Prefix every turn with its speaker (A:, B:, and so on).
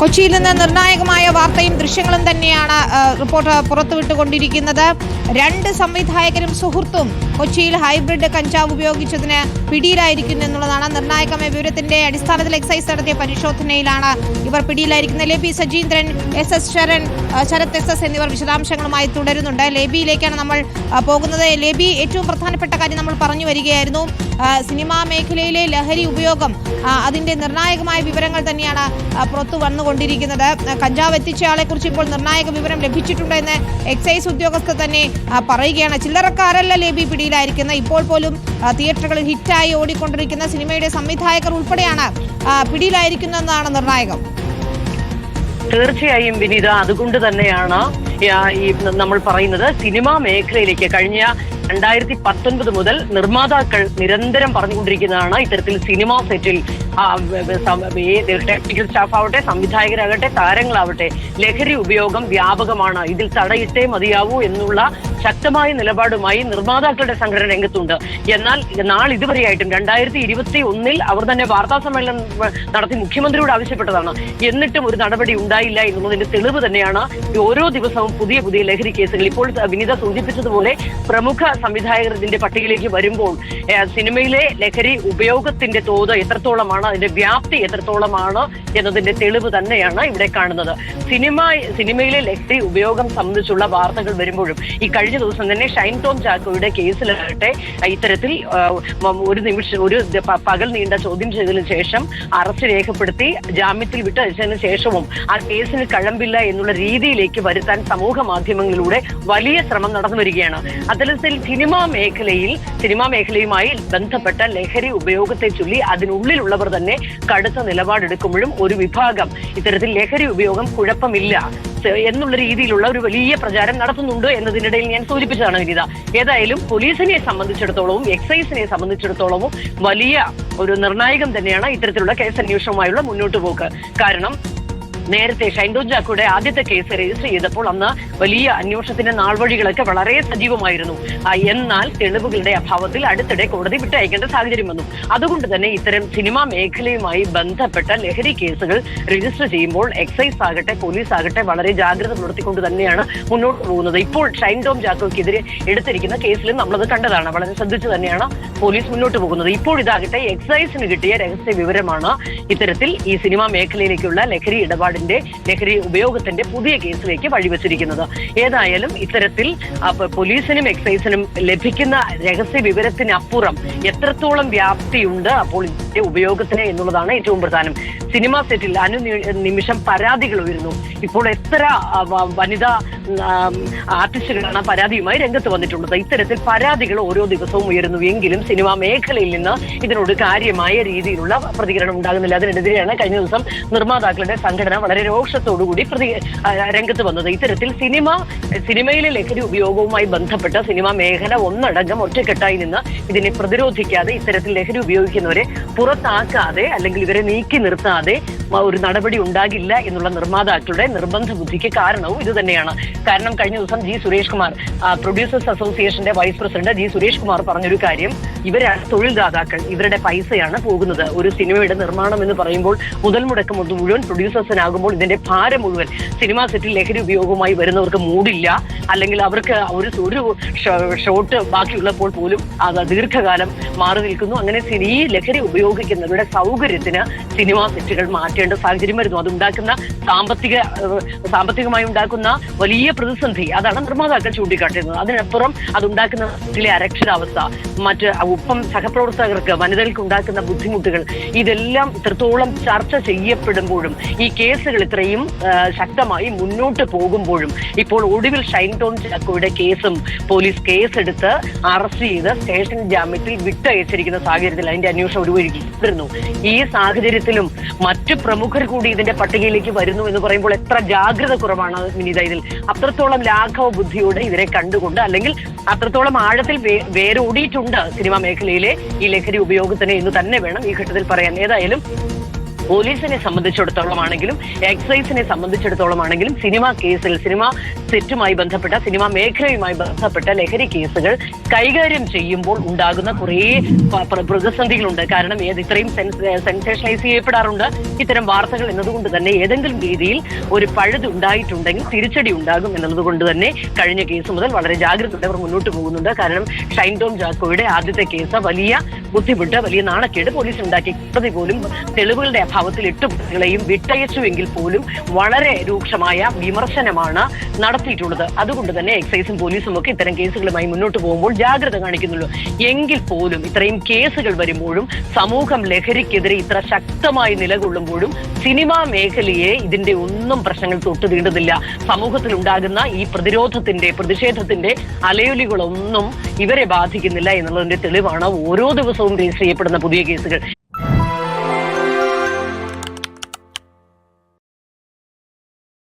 A: കൊച്ചിയിൽ നിന്ന് നിർണായകമായ വാർത്തയും ദൃശ്യങ്ങളും തന്നെയാണ് റിപ്പോർട്ട് പുറത്തുവിട്ടുകൊണ്ടിരിക്കുന്നത്. രണ്ട് സംവിധായകരും സുഹൃത്തും കൊച്ചിയിൽ ഹൈബ്രിഡ് കഞ്ചാവ് ഉപയോഗിച്ചതിന് പിടിയിലായിരിക്കുന്നു എന്നുള്ളതാണ്. നിർണായകമായ വിവരത്തിന്റെ അടിസ്ഥാനത്തിൽ എക്സൈസ് നടത്തിയ പരിശോധനയിലാണ് ഇവർ പിടിയിലായിരിക്കുന്നത്. Leby Sajeendran S S Saran Sarath S S എന്നിവർ വിശദാംശങ്ങളുമായി തുടരുന്നുണ്ട്. ലേബിയിലേക്കാണ് നമ്മൾ പോകുന്നത്. ലേബി ഏറ്റവും പ്രധാനപ്പെട്ട കാര്യം നമ്മൾ പറഞ്ഞു വരികയായിരുന്നു. സിനിമാ മേഖലയിലെ ലഹരി ഉപയോഗം അതിന്റെ നിർണായകമായ വിവരങ്ങൾ തന്നെയാണ് പുറത്തു വന്നുകൊണ്ടിരിക്കുന്നത്. കഞ്ചാവ് എത്തിച്ചയാളെ കുറിച്ച് ഇപ്പോൾ നിർണായക വിവരം ലഭിച്ചിട്ടുണ്ട് എന്ന് എക്സൈസ് ഉദ്യോഗസ്ഥർ തന്നെ പറയുകയാണ്. ചില്ലറക്കാരല്ല ലേബി പിടിയിലായിരിക്കുന്നത് ഇപ്പോൾ പോലും തിയേറ്ററുകളിൽ ഹിറ്റായി ഓടിക്കൊണ്ടിരിക്കുന്ന സിനിമയുടെ സംവിധായകർ ഉൾപ്പെടെയാണ് പിടിയിലായിരിക്കുന്നതെന്നാണ് നിർണായകം.
B: തീർച്ചയായും വിനീത അതുകൊണ്ട് തന്നെയാണ് ഈ നമ്മൾ പറയുന്നത് സിനിമാ മേഖലയിലേക്ക് കഴിഞ്ഞ രണ്ടായിരത്തി പത്തൊൻപത് മുതൽ നിർമ്മാതാക്കൾ നിരന്തരം പറഞ്ഞുകൊണ്ടിരിക്കുന്നതാണ് ഇത്തരത്തിൽ സിനിമാ സെറ്റിൽ ടെക്നിക്കൽ സ്റ്റാഫ് ആവട്ടെ സംവിധായകരാകട്ടെ താരങ്ങളാവട്ടെ ലഹരി ഉപയോഗം വ്യാപകമാണ്. ഇതിൽ തടയിട്ടേ മതിയാവൂ എന്നുള്ള ശക്തമായ നിലപാടുമായി നിർമ്മാതാക്കളുടെ സംഘടന രംഗത്തുണ്ട്. എന്നാൽ നാളിതുവരെയായിട്ടും രണ്ടായിരത്തി ഇരുപത്തി ഒന്നിൽ അവർ തന്നെ വാർത്താ സമ്മേളനം നടത്തി മുഖ്യമന്ത്രിയോട് ആവശ്യപ്പെട്ടതാണ്. എന്നിട്ടും ഒരു നടപടി ഉണ്ടായില്ല എന്നുള്ളതിന്റെ തെളിവ് തന്നെയാണ് ഓരോ ദിവസവും പുതിയ പുതിയ ലഹരി കേസുകൾ. ഇപ്പോൾ വിനിത സൂചിപ്പിച്ചതുപോലെ പ്രമുഖ സംവിധായകർ ഇതിന്റെ പട്ടികയിലേക്ക് വരുമ്പോൾ സിനിമയിലെ ലഹരി ഉപയോഗത്തിന്റെ തോത് എത്രത്തോളമാണ് അതിന്റെ വ്യാപ്തി എത്രത്തോളമാണ് എന്നതിന്റെ തെളിവ് തന്നെയാണ് ഇവിടെ കാണുന്നത്. സിനിമ സിനിമയിലെ ലഹരി ഉപയോഗം സംബന്ധിച്ചുള്ള വാർത്തകൾ വരുമ്പോഴും ഈ കഴിഞ്ഞ ദിവസം തന്നെ ഷൈൻ ടോം ചാക്കോയുടെ കേസിലാകട്ടെ ഇത്തരത്തിൽ ഒരു നിമിഷം ഒരു പകൽ നീണ്ട ചോദ്യം ചെയ്തതിനു ശേഷം അറസ്റ്റ് രേഖപ്പെടുത്തി ജാമ്യത്തിൽ വിട്ടയച്ചതിനു ശേഷവും ആ കേസിന് കഴമ്പില്ല എന്നുള്ള രീതിയിലേക്ക് വരുത്താൻ സമൂഹ മാധ്യമങ്ങളിലൂടെ വലിയ ശ്രമം നടന്നു വരികയാണ്. അത്തരത്തിൽ സിനിമാ മേഖലയിൽ സിനിമാ മേഖലയുമായി ബന്ധപ്പെട്ട ലഹരി ഉപയോഗത്തെ ചൊല്ലി അതിനുള്ളിലുള്ളവർ തന്നെ കടുത്ത നിലപാടെടുക്കുമ്പോഴും ഒരു വിഭാഗം ഇത്തരത്തിൽ ലഹരി ഉപയോഗം കുഴപ്പമില്ല. എന്നുള്ള രീതിയിലുള്ള ഒരു വലിയ പ്രചാരം നടത്തുന്നുണ്ട് എന്നതിനിടയിൽ ഞാൻ സൂചിപ്പിച്ചതാണ് വിനിത. ഏതായാലും പോലീസിനെ സംബന്ധിച്ചിടത്തോളവും എക്സൈസിനെ സംബന്ധിച്ചിടത്തോളവും വലിയ ഒരു നിർണായകം തന്നെയാണ് ഇത്തരത്തിലുള്ള കേസ് അന്വേഷണവുമായുള്ള മുന്നോട്ട് പോക്ക് കാരണം നേരത്തെ ഷൈൻഡോ ജാക്കോയുടെ ആദ്യത്തെ കേസ് രജിസ്റ്റർ ചെയ്തപ്പോൾ അന്ന് വലിയ അന്വേഷണത്തിന്റെ നാൾവഴികളൊക്കെ വളരെ സജീവമായിരുന്നു. എന്നാൽ തെളിവുകളുടെ അഭാവത്തിൽ അടുത്തിടെ കോടതി വിട്ടയക്കേണ്ട സാഹചര്യം വന്നു. അതുകൊണ്ട് തന്നെ ഇത്തരം സിനിമാ മേഖലയുമായി ബന്ധപ്പെട്ട ലഹരി കേസുകൾ രജിസ്റ്റർ ചെയ്യുമ്പോൾ എക്സൈസ് ആകട്ടെ പോലീസ് ആകട്ടെ വളരെ ജാഗ്രത പുലർത്തിക്കൊണ്ട് തന്നെയാണ് മുന്നോട്ട് പോകുന്നത്. ഇപ്പോൾ ഷൈൻ ടോം ജാക്കോയ്ക്കെതിരെ എടുത്തിരിക്കുന്ന കേസിലും നമ്മളത് കണ്ടതാണ്. വളരെ ശ്രദ്ധിച്ചു തന്നെയാണ് പോലീസ് മുന്നോട്ട് പോകുന്നത്. ഇപ്പോൾ ഇതാകട്ടെ എക്സൈസിന് കിട്ടിയ രഹസ്യ വിവരമാണ് ഇത്തരത്തിൽ ഈ സിനിമാ മേഖലയിലേക്കുള്ള ലഹരി ഇടപാടിന്റെ ലഹരി ഉപയോഗത്തിന്റെ പുതിയ കേസിലേക്ക് വഴിവെച്ചിരിക്കുന്നത്. ഏതായാലും ഇത്തരത്തിൽ പോലീസിനും എക്സൈസിനും ലഭിക്കുന്ന രഹസ്യ വിവരത്തിനപ്പുറം എത്രത്തോളം വ്യാപ്തിയുണ്ട് അപ്പോൾ ഇതിന്റെ ഉപയോഗത്തിന് എന്നുള്ളതാണ് ഏറ്റവും പ്രധാനം. സിനിമാ സെറ്റിൽ അനു നിമിഷം പരാതികൾ ഉയരുന്നു. ഇപ്പോൾ എത്ര വനിതാ ആർട്ടിസ്റ്റുകളാണ് പരാതിയുമായി രംഗത്ത് വന്നിട്ടുള്ളത്. ഇത്തരത്തിൽ പരാതികൾ ഓരോ ദിവസവും ഉയരുന്നു. എങ്കിലും സിനിമാ മേഖലയിൽ നിന്ന് ഇതിനോട് കാര്യമായ രീതിയിലുള്ള പ്രതികരണം ഉണ്ടാകുന്നില്ല. അതിനെതിരെയാണ് കഴിഞ്ഞ ദിവസം നിർമ്മാതാക്കളുടെ സംഘടന വളരെ രോക്ഷത്തോടുകൂടി പ്രതി രംഗത്ത് വന്നത്. ഇത്തരത്തിൽ സിനിമ സിനിമയിലെ ലഹരി ഉപയോഗവുമായി ബന്ധപ്പെട്ട സിനിമാ മേഖല ഒന്നടങ്കം ഒറ്റക്കെട്ടായി നിന്ന് ഇതിനെ പ്രതിരോധിക്കാതെ ഇത്തരത്തിൽ ലഹരി ഉപയോഗിക്കുന്നവരെ പുറത്താക്കാതെ അല്ലെങ്കിൽ ഇവരെ നീക്കി നിർത്താതെ demandé ഒരു നടപടി ഉണ്ടാകില്ല എന്നുള്ള നിർമ്മാതാക്കളുടെ നിർബന്ധ ബുദ്ധിക്ക് കാരണവും ഇത് തന്നെയാണ്. കാരണം കഴിഞ്ഞ ദിവസം ജി സുരേഷ് കുമാർ പ്രൊഡ്യൂസേഴ്സ് അസോസിയേഷന്റെ vice president G Suresh Kumar പറഞ്ഞൊരു കാര്യം ഇവരാണ് തൊഴിൽദാതാക്കൾ ഇവരുടെ പൈസയാണ് പോകുന്നത്. ഒരു സിനിമയുടെ നിർമ്മാണം എന്ന് പറയുമ്പോൾ മുതൽ മുടക്കം മുഴുവൻ പ്രൊഡ്യൂസേഴ്സിനാകുമ്പോൾ ഇതിന്റെ ഭാരം മുഴുവൻ. സിനിമാ സെറ്റിൽ ലഹരി ഉപയോഗവുമായി വരുന്നവർക്ക് മൂടില്ല. അല്ലെങ്കിൽ അവർക്ക് ഒരു ഒരു ഷോട്ട് ബാക്കിയുള്ളപ്പോൾ പോലും അത് ദീർഘകാലം മാറി നിൽക്കുന്നു. അങ്ങനെ ഈ ലഹരി ഉപയോഗിക്കുന്നവരുടെ സൗകര്യത്തിന് സിനിമാ സെറ്റുകൾ മാറ്റേണ്ട സാഹചര്യം വരുന്നു. അതുണ്ടാക്കുന്ന സാമ്പത്തിക സാമ്പത്തികമായി ഉണ്ടാക്കുന്ന വലിയ പ്രതിസന്ധി അതാണ് നിർമ്മാതാക്കൾ ചൂണ്ടിക്കാട്ടുന്നത് അതിനപ്പുറം അതുണ്ടാക്കുന്ന ഇതിലെ അരക്ഷിതാവസ്ഥ മറ്റ് ഒപ്പം സഹപ്രവർത്തകർക്ക് വനിതകൾക്ക് ഉണ്ടാക്കുന്ന ബുദ്ധിമുട്ടുകൾ ഇതെല്ലാം ഇത്രത്തോളം ചർച്ച ചെയ്യപ്പെടുമ്പോഴും ഈ കേസുകൾ ഇത്രയും ശക്തമായി മുന്നോട്ട് പോകുമ്പോഴും ഇപ്പോൾ ഒടുവിൽ ഷൈൻ ടോൺ ചാക്കോയുടെ കേസും പോലീസ് കേസെടുത്ത് അറസ്റ്റ് ചെയ്ത് സ്റ്റേഷൻ ജാമ്യത്തിൽ വിട്ടയച്ചിരിക്കുന്ന സാഹചര്യത്തിൽ അതിന്റെ അന്വേഷണം ഒരു തുടരുന്നു ഈ സാഹചര്യത്തിലും മറ്റു പ്രമുഖർ കൂടി ഇതിന്റെ പട്ടികയിലേക്ക് വരുന്നു എന്ന് പറയുമ്പോൾ എത്ര ജാഗ്രത കുറവാണ് വിനീത ഇതിൽ. അത്രത്തോളം ലാഘവ ബുദ്ധിയോടെ ഇവരെ കണ്ടുകൊണ്ട് അല്ലെങ്കിൽ അത്രത്തോളം ആഴത്തിൽ വേരോടിയിട്ടുണ്ട് സിനിമാ മേഖലയിലെ ഈ ലഹരി ഉപയോഗത്തിന് എന്ന് തന്നെ വേണം ഈ ഘട്ടത്തിൽ പറയാൻ. ഏതായാലും പോലീസിനെ സംബന്ധിച്ചിടത്തോളം ആണെങ്കിലും എക്സൈസിനെ സംബന്ധിച്ചിടത്തോളം ആണെങ്കിലും സിനിമ കേസിൽ സിനിമ സെറ്റുമായി ബന്ധപ്പെട്ട സിനിമ മേഖലയുമായി ബന്ധപ്പെട്ട ലഹരി കേസുകൾ കൈകാര്യം ചെയ്യുമ്പോൾ ഉണ്ടാകുന്ന കുറേ പ്രതിസന്ധികളുണ്ട്. കാരണം ഏത് ഇത്രയും സെൻസേഷനൈസ് ചെയ്യപ്പെടാറുണ്ട്. ഇത്തരം വാർത്തകൾ എന്നതുകൊണ്ട് തന്നെ ഏതെങ്കിലും രീതിയിൽ ഒരു പഴുത് ഉണ്ടായിട്ടുണ്ടെങ്കിൽ തിരിച്ചടി ഉണ്ടാകും എന്നതുകൊണ്ട് കൊണ്ട് തന്നെ കഴിഞ്ഞ കേസ് മുതൽ വളരെ ജാഗ്രതയോടെ അവർ മുന്നോട്ട് പോകുന്നുണ്ട്. കാരണം ഷൈൻ ടോം ജാക്കോയുടെ ആദ്യത്തെ കേസ് വലിയ ബുദ്ധിമുട്ട് വലിയ നാണക്കേട് പോലീസ് ഉണ്ടാക്കി പ്രതി പോലും തെളിവുകളുടെ അഭാവത്തിൽ എട്ട് പ്രതികളെയും വിട്ടയച്ചുവെങ്കിൽ പോലും വളരെ രൂക്ഷമായ വിമർശനമാണ് നടത്തിയിട്ടുള്ളത്. അതുകൊണ്ട് തന്നെ എക്സൈസും പോലീസും ഒക്കെ ഇത്തരം കേസുകളുമായി മുന്നോട്ട് പോകുമ്പോൾ ജാഗ്രത കാണിക്കുന്നുള്ളൂ. എങ്കിൽ പോലും ഇത്രയും കേസുകൾ വരുമ്പോഴും സമൂഹം ലഹരിക്കെതിരെ ഇത്ര ശക്തമായി നിലകൊള്ളുമ്പോഴും സിനിമാ മേഖലയെ ഇതിന്റെ ഒന്നും പ്രശ്നങ്ങൾ തൊട്ടു തീണ്ടുന്നില്ല സമൂഹത്തിൽ ഉണ്ടാകുന്ന ഈ പ്രതിരോധത്തിന്റെ പ്രതിഷേധത്തിന്റെ അലയൊലികളൊന്നും ഇവരെ ബാധിക്കുന്നില്ല എന്നുള്ളതിന്റെ തെളിവാണ് ഓരോ ദിവസവും രജിസ്റ്റർ ചെയ്യപ്പെടുന്ന പുതിയ കേസുകൾ.